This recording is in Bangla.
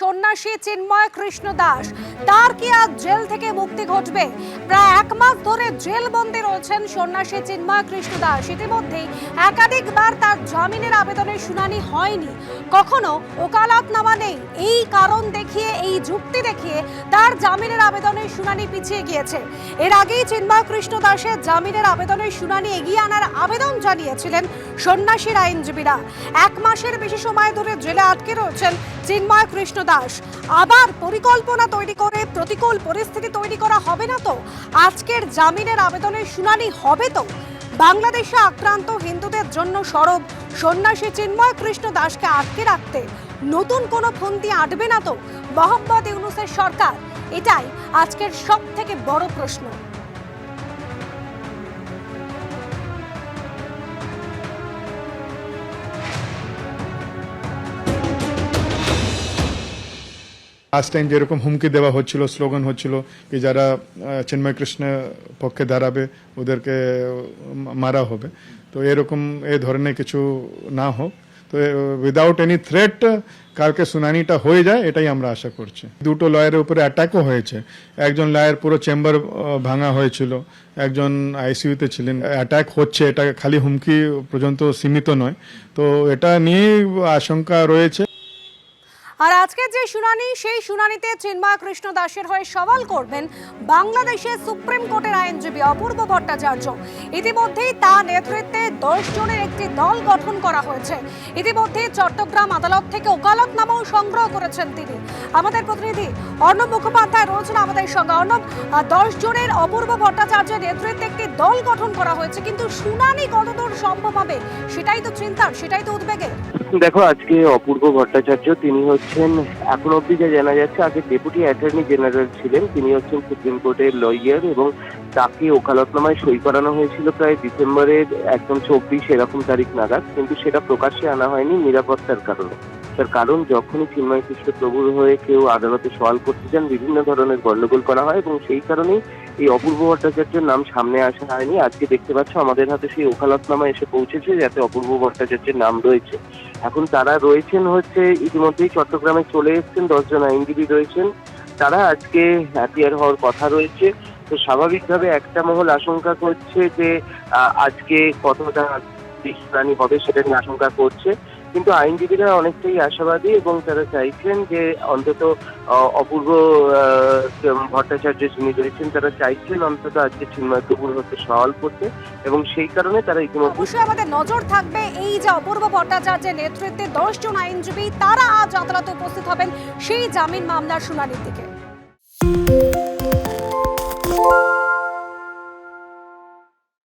সন্ন্যাসী চিন্ময় কৃষ্ণ দাস। তার কি আজ জেল থেকে মুক্তি ঘটবে? প্রায় এক মাস ধরে জেল বন্দী রয়েছেন সন্ন্যাসী চিন্ময় কৃষ্ণ দাস। ইতিমধ্যেই একাধিকবার তার জামিনের আবেদনের শুনানি হয়নি। কখনো ওকালতনামা নেই। এই কারণ দেখিয়ে, এই যুক্তি দেখিয়ে তার জামিনের আবেদনের শুনানি পিছিয়ে গিয়েছে। এর আগেই চিন্ময় কৃষ্ণ দাসের জামিনের আবেদনের শুনানি এগিয়ে আনার আবেদন জানিয়েছিলেন সন্ন্যাসীর আইনজীবীরা। এক মাসের বেশি সময় ধরে জেলে আটকে রয়েছেন চিন্ময় কৃষ্ণ দাস। আবার পরিকল্পনা তৈরি করে প্রতিকূল পরিস্থিতি তৈরি করা হবে না তো? আজকের জামিনের আবেদনের শুনানি হবে তো? বাংলাদেশে আক্রান্ত হিন্দুদের জন্য সরব সন্ন্যাসী চিন্ময় কৃষ্ণ দাসকে আটকে রাখতে নতুন কোনো ফন্দি আটবে না তো? মোহাম্মদ ইউনুসের সরকার। এটাই আজকের সব থেকে বড় প্রশ্ন। লাস্ট টাইম যেরকম হুমকি দেওয়া হচ্ছিল স্লোগান হচ্ছিল কি যারা চিন্ময় কৃষ্ণ পক্ষে দাঁড়াবে ওদেরকে মারা হবে। তো এরকম এ ধরনের কিছু না হোক। তো উইদাউট এনি থ্রেট কালকে শুনানিটা হয়ে যায়, এটাই আমরা আশা করছি। দুটো লয়ারের উপরে অ্যাটাকও হয়েছে। একজন লয়ার পুরো চেম্বার ভাঙা হয়েছিল, একজন আইসিইউতে ছিলেন। অ্যাটাক হচ্ছে, এটা খালি হুমকি পর্যন্ত সীমিত নয়। তো এটা নিয়ে আশঙ্কা রয়েছে। আর আজকের যে শুনানি, সেই শুনানিতে চিন্ময় কৃষ্ণ দাসের হয়ে সওয়াল করবেন বাংলাদেশের সুপ্রিম কোর্টের আইনজীবী অপূর্ব ভট্টাচার্য। ইতিমধ্যেই তার নেতৃত্বে দশ জনের একটি দল গঠন করা হয়েছে। ইতিমধ্যে চট্টগ্রাম আদালত থেকে ওকালতনামাও সংগ্রহ করেছেন তিনি। আমাদের প্রতিনিধি অর্ণব মুখোপাধ্যায় রয়েছেন আমাদের সঙ্গে। অর্ণব দশ জনের অপূর্ব ভট্টাচার্যের নেতৃত্বে একটি দল গঠন করা হয়েছে, কিন্তু শুনানি কতদূর সম্ভব হবে? সেটাই তো চিন্তার, সেটাই তো উদ্বেগের। দেখো, আজকে অপূর্ব ভট্টাচার্য, তিনি হচ্ছেন, এখন অব্দি যা জানা যাচ্ছে, আগে ডেপুটি অ্যাটর্নি জেনারেল ছিলেন। তিনি হচ্ছেন সুপ্রিম কোর্টের লয়ার এবং তাকে ওকালতনামায় সই করানো হয়েছিল প্রায় ডিসেম্বরের একদম চব্বিশ, এরকম তারিখ নাগাদ। কিন্তু সেটা প্রকাশ্যে আনা হয়নি নিরাপত্তার কারণে। তার কারণ, যখনই চিন্ময় কৃষ্ণ প্রভুর হয়ে কেউ আদালতে সওয়াল করতে চান বিভিন্ন ধরনের গণ্ডগোল করা হয় এবং সেই কারণেই এই অপূর্ব ভট্টাচার্যের নাম সামনে আসা হয়নি। আজকে দেখতে পাচ্ছ, আমাদের হাতে সেই ওকালতনামা এসে পৌঁছেছে, যাতে অপূর্ব ভট্টাচার্যের নাম রয়েছে। এখন তারা রয়েছেন হচ্ছে, ইতিমধ্যেই চট্টগ্রামে চলে এসছেন, দশজন আইনজীবী রয়েছেন। তারা আজকে হ্যাপিয়ার হওয়ার কথা রয়েছে। তো স্বাভাবিকভাবে একটা মহল আশঙ্কা করছে যে আজকে কতটা শুনানি হবে সেটা নিয়ে আশঙ্কা করছে। কিন্তু আইনজীবীরা অনেকটাই আশাবাদী এবং তারা চাইছেন যে অন্তত অপূর্ব ভট্টাচার্য যিনি রয়েছেন, তারা চাইছেন অন্তত আজকে চিন্ময় প্রভুর হতে সওয়াল করতে এবং সেই কারণে তারা ইতিমধ্যে অবশ্যই আমাদের নজর থাকবে এই যে অপূর্ব ভট্টাচার্যের নেতৃত্বে দশ জন আইনজীবী, তারা আজ আদালতে উপস্থিত হবেন সেই জামিন মামলার শুনানির দিকে।